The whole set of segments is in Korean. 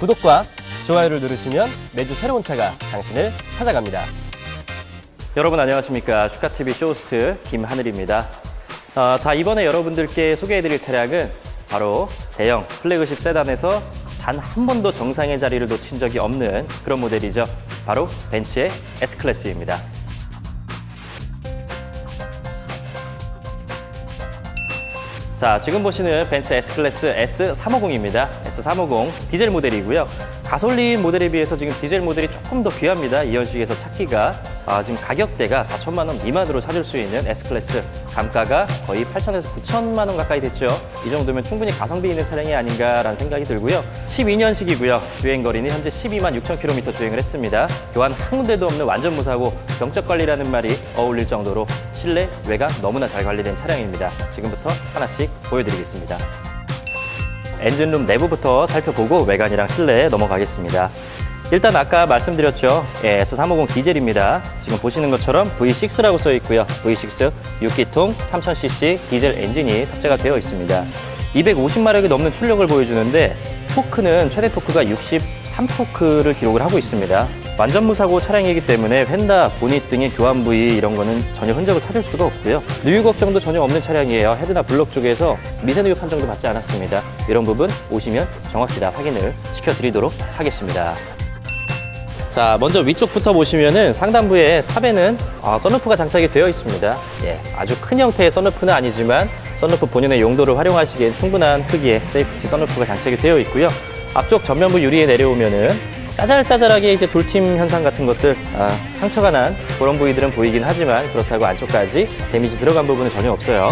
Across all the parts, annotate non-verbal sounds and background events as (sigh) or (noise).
구독과 좋아요를 누르시면 매주 새로운 차가 당신을 찾아갑니다. 여러분 안녕하십니까 슈카TV 쇼호스트 김하늘입니다. 아, 자 이번에 여러분들께 소개해드릴 차량은 바로 대형 플래그십 세단에서 단 한 번도 정상의 자리를 놓친 적이 없는 그런 모델이죠. 바로 벤츠의 S클래스입니다. 자, 지금 보시는 벤츠 S클래스 S350입니다. S350 디젤 모델이고요. 가솔린 모델에 비해서 지금 디젤 모델이 조금 더 귀합니다. 이현식에서 찾기가 아, 지금 가격대가 4천만 원 미만으로 찾을 수 있는 S클래스 감가가 거의 8천에서 9천만 원 가까이 됐죠. 이 정도면 충분히 가성비 있는 차량이 아닌가라는 생각이 들고요. 12년식이고요. 주행 거리는 현재 12만 6천 킬로미터 주행을 했습니다. 교환 한 군데도 없는 완전 무사고 병적 관리라는 말이 어울릴 정도로 실내, 외관 너무나 잘 관리된 차량입니다. 지금부터 하나씩 보여드리겠습니다. 엔진룸 내부부터 살펴보고 외관이랑 실내에 넘어가겠습니다. 일단 아까 말씀드렸죠. 예, S350 디젤입니다. 지금 보시는 것처럼 V6라고 써 있고요. V6 6기통 3000cc 디젤 엔진이 탑재가 되어 있습니다. 250마력이 넘는 출력을 보여주는데 토크는 최대 토크가 63토크를 기록을 하고 있습니다. 완전 무사고 차량이기 때문에 휀다, 보닛 등의 교환 부위 이런 거는 전혀 흔적을 찾을 수가 없고요. 누유 걱정도 전혀 없는 차량이에요. 헤드나 블럭 쪽에서 미세 누유 판정도 받지 않았습니다. 이런 부분 오시면 정확히 다 확인을 시켜드리도록 하겠습니다. 자, 먼저 위쪽부터 보시면은 상단부에 탑에는 아, 썬루프가 장착이 되어 있습니다. 예, 아주 큰 형태의 썬루프는 아니지만 썬루프 본연의 용도를 활용하시기엔 충분한 크기의 세이프티 썬루프가 장착이 되어 있고요. 앞쪽 전면부 유리에 내려오면은 짜잘짜잘하게 이제 돌팀 현상 같은 것들 아, 상처가 난 그런 부위들은 보이긴 하지만 그렇다고 안쪽까지 데미지 들어간 부분은 전혀 없어요.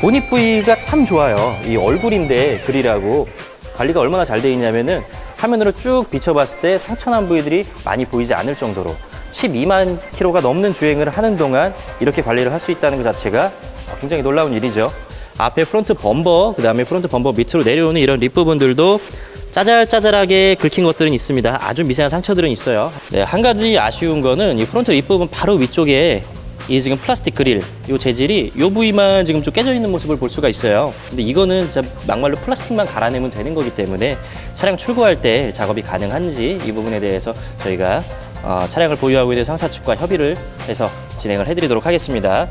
보닛 부위가 참 좋아요. 이 얼굴인데 그리라고 관리가 얼마나 잘 돼 있냐면은 화면으로 쭉 비춰봤을 때 상처난 부위들이 많이 보이지 않을 정도로 12만 킬로가 넘는 주행을 하는 동안 이렇게 관리를 할 수 있다는 것 자체가 굉장히 놀라운 일이죠. 앞에 프론트 범버, 그 다음에 프론트 범버 밑으로 내려오는 이런 립 부분들도 짜잘짜잘하게 긁힌 것들은 있습니다. 아주 미세한 상처들은 있어요. 네, 한 가지 아쉬운 거는 이 프론트 립 부분 바로 위쪽에 이 지금 플라스틱 그릴, 이 재질이 이 부위만 지금 좀 깨져 있는 모습을 볼 수가 있어요. 근데 이거는 진짜 막말로 플라스틱만 갈아내면 되는 거기 때문에 차량 출고할 때 작업이 가능한지 이 부분에 대해서 저희가 어, 차량을 보유하고 있는 상사 측과 협의를 해서 진행을 해드리도록 하겠습니다.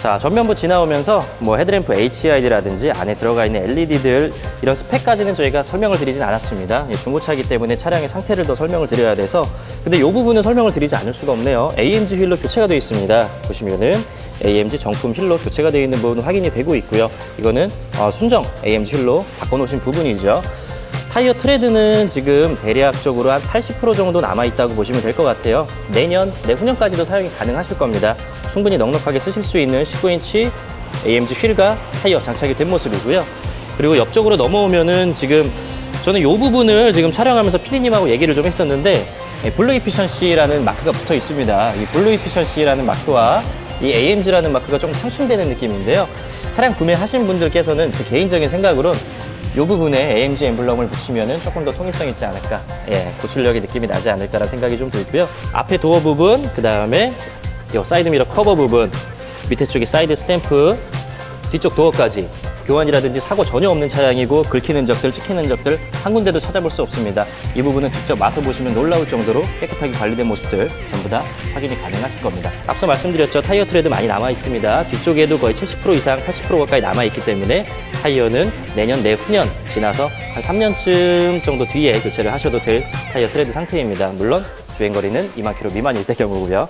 자, 전면부 지나오면서 뭐 헤드램프 HID라든지 안에 들어가 있는 LED들 이런 스펙까지는 저희가 설명을 드리진 않았습니다. 예, 중고차이기 때문에 차량의 상태를 더 설명을 드려야 돼서 근데 이 부분은 설명을 드리지 않을 수가 없네요. AMG 휠로 교체가 되어 있습니다. 보시면은 AMG 정품 휠로 교체가 되어 있는 부분 확인이 되고 있고요. 이거는 어, 순정 AMG 휠로 바꿔놓으신 부분이죠. 타이어 트레드는 지금 대략적으로 한 80% 정도 남아있다고 보시면 될 것 같아요. 내년, 내후년까지도 사용이 가능하실 겁니다. 충분히 넉넉하게 쓰실 수 있는 19인치 AMG 휠과 타이어 장착이 된 모습이고요. 그리고 옆쪽으로 넘어오면은 지금 저는 이 부분을 지금 촬영하면서 피디님하고 얘기를 좀 했었는데 예, 블루 이피션시라는 마크가 붙어 있습니다. 이 블루 이피션시라는 마크와 이 AMG라는 마크가 좀 상충되는 느낌인데요. 차량 구매하신 분들께서는 제 개인적인 생각으로는 이 부분에 AMG 엠블럼을 붙이면 조금 더 통일성 있지 않을까. 예, 고출력의 느낌이 나지 않을까라는 생각이 좀 들고요. 앞에 도어 부분 그 다음에 이 사이드 미러 커버 부분 밑에 쪽에 사이드 스탬프 뒤쪽 도어까지 교환이라든지 사고 전혀 없는 차량이고 긁히는 적들, 찍히는 적들 한 군데도 찾아볼 수 없습니다. 이 부분은 직접 와서 보시면 놀라울 정도로 깨끗하게 관리된 모습들 전부 다 확인이 가능하실 겁니다. 앞서 말씀드렸죠. 타이어 트레드 많이 남아 있습니다. 뒤쪽에도 거의 70% 이상, 80% 가까이 남아 있기 때문에 타이어는 내년, 내후년 지나서 한 3년쯤 정도 뒤에 교체를 하셔도 될 타이어 트레드 상태입니다. 물론 주행거리는 2만 킬로 미만일 때 경우고요.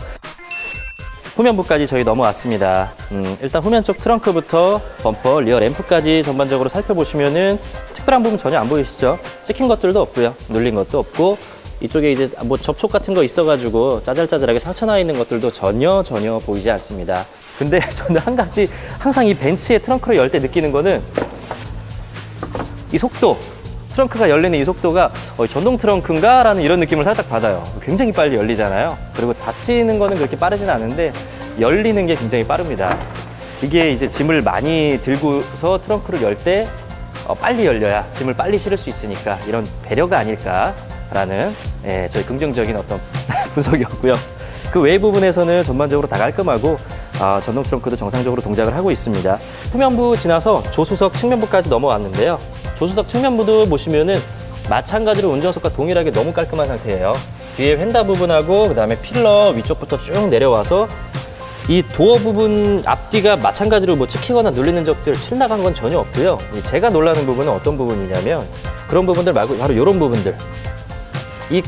후면부까지 저희 넘어왔습니다. 음, 일단 후면 쪽 트렁크부터 범퍼, 리어 램프까지 전반적으로 살펴보시면은 특별한 부분 전혀 안 보이시죠? 찍힌 것들도 없고요. 눌린 것도 없고 이쪽에 이제 뭐 접촉 같은 거 있어가지고 짜잘짜잘하게 상처 나 있는 것들도 전혀 전혀 보이지 않습니다. 근데 (laughs) 저는 한 가지 항상 이 벤츠의 트렁크를 열 때 느끼는 거는 이 속도 트렁크가 열리는 이 속도가 어, 전동 트렁크인가? 라는 이런 느낌을 살짝 받아요. 굉장히 빨리 열리잖아요. 그리고 닫히는 거는 그렇게 빠르진 않은데 열리는 게 굉장히 빠릅니다. 이게 이제 짐을 많이 들고서 트렁크를 열때 어, 빨리 열려야 짐을 빨리 실을 수 있으니까 이런 배려가 아닐까라는 예, 저희 긍정적인 어떤 (laughs) 분석이었고요. 그 외 부분에서는 전반적으로 다 깔끔하고 아, 전동 트렁크도 정상적으로 동작을 하고 있습니다. 후면부 지나서 조수석 측면부까지 넘어왔는데요. 조수석 측면부도 보시면은 마찬가지로 운전석과 동일하게 너무 깔끔한 상태예요. 뒤에 휀다 부분하고 그다음에 필러 위쪽부터 쭉 내려와서 이 도어 부분 앞뒤가 마찬가지로 뭐 찍히거나 눌리는 적들 실나간 건 전혀 없고요. 이 제가 놀라는 부분은 어떤 부분이냐면 그런 부분들 말고 바로 이런 부분들. 이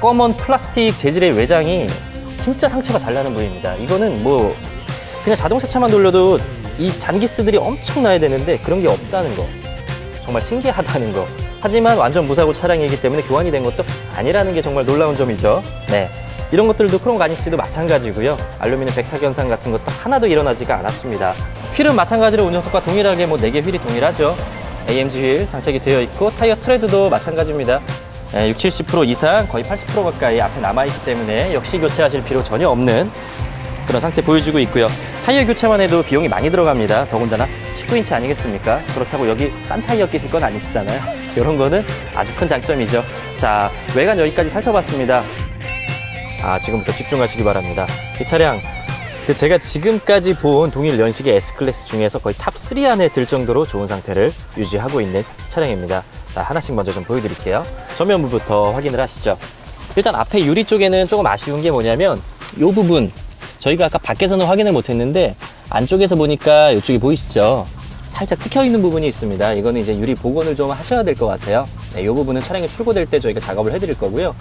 검은 플라스틱 재질의 외장이 진짜 상처가 잘 나는 부위입니다. 이거는 뭐 그냥 자동차차만 돌려도 이 잔기스들이 엄청 나야 되는데 그런 게 없다는 거. 정말 신기하다는 거. 하지만 완전 무사고 차량이기 때문에 교환이 된 것도 아니라는 게 정말 놀라운 점이죠. 네. 이런 것들도 크롬 가니쉬도 마찬가지고요. 알루미늄 백탁 현상 같은 것도 하나도 일어나지가 않았습니다. 휠은 마찬가지로 운전석과 동일하게 뭐 4개 휠이 동일하죠. AMG 휠 장착이 되어 있고 타이어 트레드도 마찬가지입니다. 네, 60, 70% 이상 거의 80% 가까이 앞에 남아있기 때문에 역시 교체하실 필요 전혀 없는 그런 상태 보여주고 있고요. 타이어 교체만 해도 비용이 많이 들어갑니다. 더군다나 19인치 아니겠습니까? 그렇다고 여기 싼 타이어 끼실 건 아니시잖아요. (laughs) 이런 거는 아주 큰 장점이죠. 자, 외관 여기까지 살펴봤습니다. 아, 지금부터 집중하시기 바랍니다. 이 차량, 그 제가 지금까지 본 동일 연식의 S클래스 중에서 거의 탑 3 안에 들 정도로 좋은 상태를 유지하고 있는 차량입니다. 자, 하나씩 먼저 좀 보여드릴게요. 전면부부터 확인을 하시죠. 일단 앞에 유리 쪽에는 조금 아쉬운 게 뭐냐면 이 부분 저희가 아까 밖에서는 확인을 못했는데 안쪽에서 보니까 이쪽이 보이시죠? 살짝 찍혀 있는 부분이 있습니다. 이거는 이제 유리 복원을 좀 하셔야 될 것 같아요. 네, 이 부분은 차량이 출고될 때 저희가 작업을 해드릴 거고요.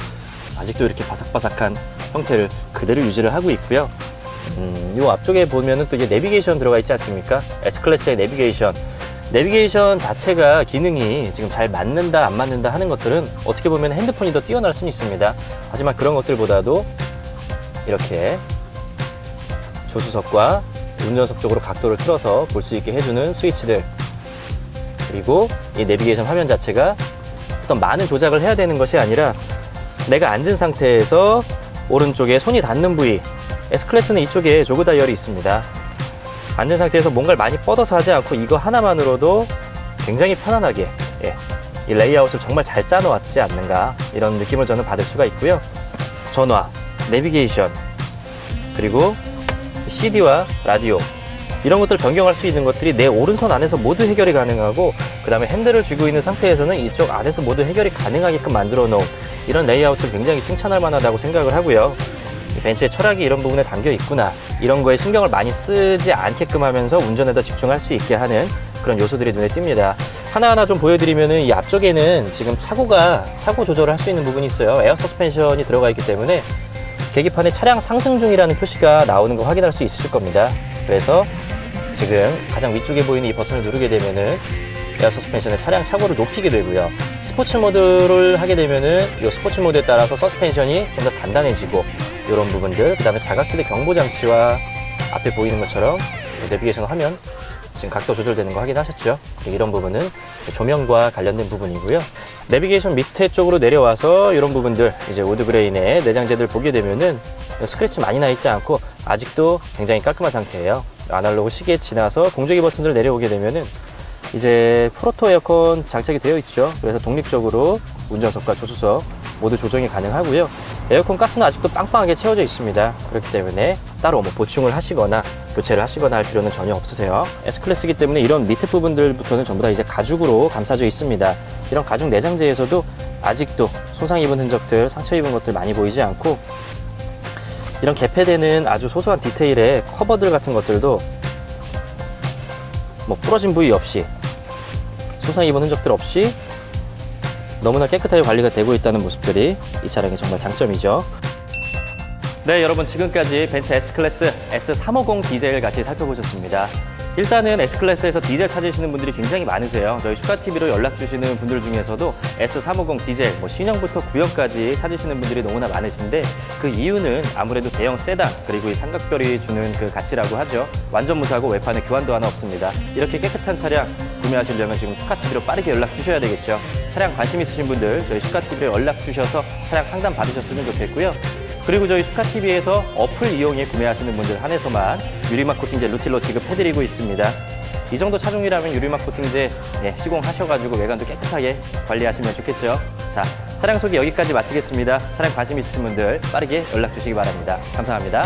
아직도 이렇게 바삭바삭한 형태를 그대로 유지를 하고 있고요. 음, 이 앞쪽에 보면은 또 이제 내비게이션 들어가 있지 않습니까? S클래스의 내비게이션. 내비게이션 자체가 기능이 지금 잘 맞는다, 안 맞는다 하는 것들은 어떻게 보면 핸드폰이 더 뛰어날 수는 있습니다. 하지만 그런 것들보다도 이렇게 조수석과 운전석 쪽으로 각도를 틀어서 볼 수 있게 해주는 스위치들. 그리고 이 내비게이션 화면 자체가 어떤 많은 조작을 해야 되는 것이 아니라 내가 앉은 상태에서 오른쪽에 손이 닿는 부위 S클래스는 이쪽에 조그 다이얼이 있습니다. 앉은 상태에서 뭔가를 많이 뻗어서 하지 않고 이거 하나만으로도 굉장히 편안하게 예, 이 레이아웃을 정말 잘 짜놓았지 않는가 이런 느낌을 저는 받을 수가 있고요. 전화, 내비게이션 그리고 CD와 라디오 이런 것들 변경할 수 있는 것들이 내 오른손 안에서 모두 해결이 가능하고 그 다음에 핸들을 쥐고 있는 상태에서는 이쪽 안에서 모두 해결이 가능하게끔 만들어 놓은 이런 레이아웃을 굉장히 칭찬할 만하다고 생각을 하고요. 이 벤츠의 철학이 이런 부분에 담겨 있구나. 이런 거에 신경을 많이 쓰지 않게끔 하면서 운전에 더 집중할 수 있게 하는 그런 요소들이 눈에 띕니다. 하나하나 좀 보여드리면은 이 앞쪽에는 지금 차고가 차고 조절을 할 수 있는 부분이 있어요. 에어 서스펜션이 들어가 있기 때문에 계기판에 차량 상승 중이라는 표시가 나오는 거 확인할 수 있으실 겁니다. 그래서 지금 가장 위쪽에 보이는 이 버튼을 누르게 되면은 에어 서스펜션의 차량 차고를 높이게 되고요. 스포츠 모드를 하게 되면은 이 스포츠 모드에 따라서 서스펜션이 좀 더 단단해지고 이런 부분들, 그 다음에 사각지대 경보 장치와 앞에 보이는 것처럼 내비게이션 화면 지금 각도 조절되는 거 확인하셨죠? 이런 부분은 조명과 관련된 부분이고요. 내비게이션 밑에 쪽으로 내려와서 이런 부분들 이제 우드 그레인의 내장재들 보게 되면은 스크래치 많이 나 있지 않고 아직도 굉장히 깔끔한 상태예요. 아날로그 시계 지나서 공조기 버튼들 내려오게 되면은 이제 프로토 에어컨 장착이 되어 있죠. 그래서 독립적으로 운전석과 조수석 모두 조정이 가능하고요. 에어컨 가스는 아직도 빵빵하게 채워져 있습니다. 그렇기 때문에 따로 뭐 보충을 하시거나 교체를 하시거나 할 필요는 전혀 없으세요. S클래스이기 때문에 이런 밑에 부분들부터는 전부 다 이제 가죽으로 감싸져 있습니다. 이런 가죽 내장재에서도 아직도 손상 입은 흔적들, 상처 입은 것들 많이 보이지 않고 이런 개폐되는 아주 소소한 디테일의 커버들 같은 것들도 뭐 부러진 부위 없이 손상 입은 흔적들 없이 너무나 깨끗하게 관리가 되고 있다는 모습들이 이 차량의 정말 장점이죠. 네, 여러분 지금까지 벤츠 S클래스 S350 디젤 같이 살펴보셨습니다. 일단은 S클래스에서 디젤 찾으시는 분들이 굉장히 많으세요. 저희 슈카TV로 연락 주시는 분들 중에서도 S350 디젤, 뭐 신형부터 구형까지 찾으시는 분들이 너무나 많으신데 그 이유는 아무래도 대형 세단 그리고 이 삼각별이 주는 그 가치라고 하죠. 완전 무사고 외판에 교환도 하나 없습니다. 이렇게 깨끗한 차량 구매하시려면 지금 슈카TV로 빠르게 연락 주셔야 되겠죠. 차량 관심 있으신 분들 저희 슈카TV로 연락 주셔서 차량 상담 받으셨으면 좋겠고요. 그리고 저희 슈카TV에서 어플 이용해 구매하시는 분들 한해서만 유리막 코팅제 루틸로 지급해드리고 있습니다. 이 정도 차종이라면 유리막 코팅제 예, 시공하셔가지고 외관도 깨끗하게 관리하시면 좋겠죠. 자, 차량 소개 여기까지 마치겠습니다. 차량 관심 있으신 분들 빠르게 연락 주시기 바랍니다. 감사합니다.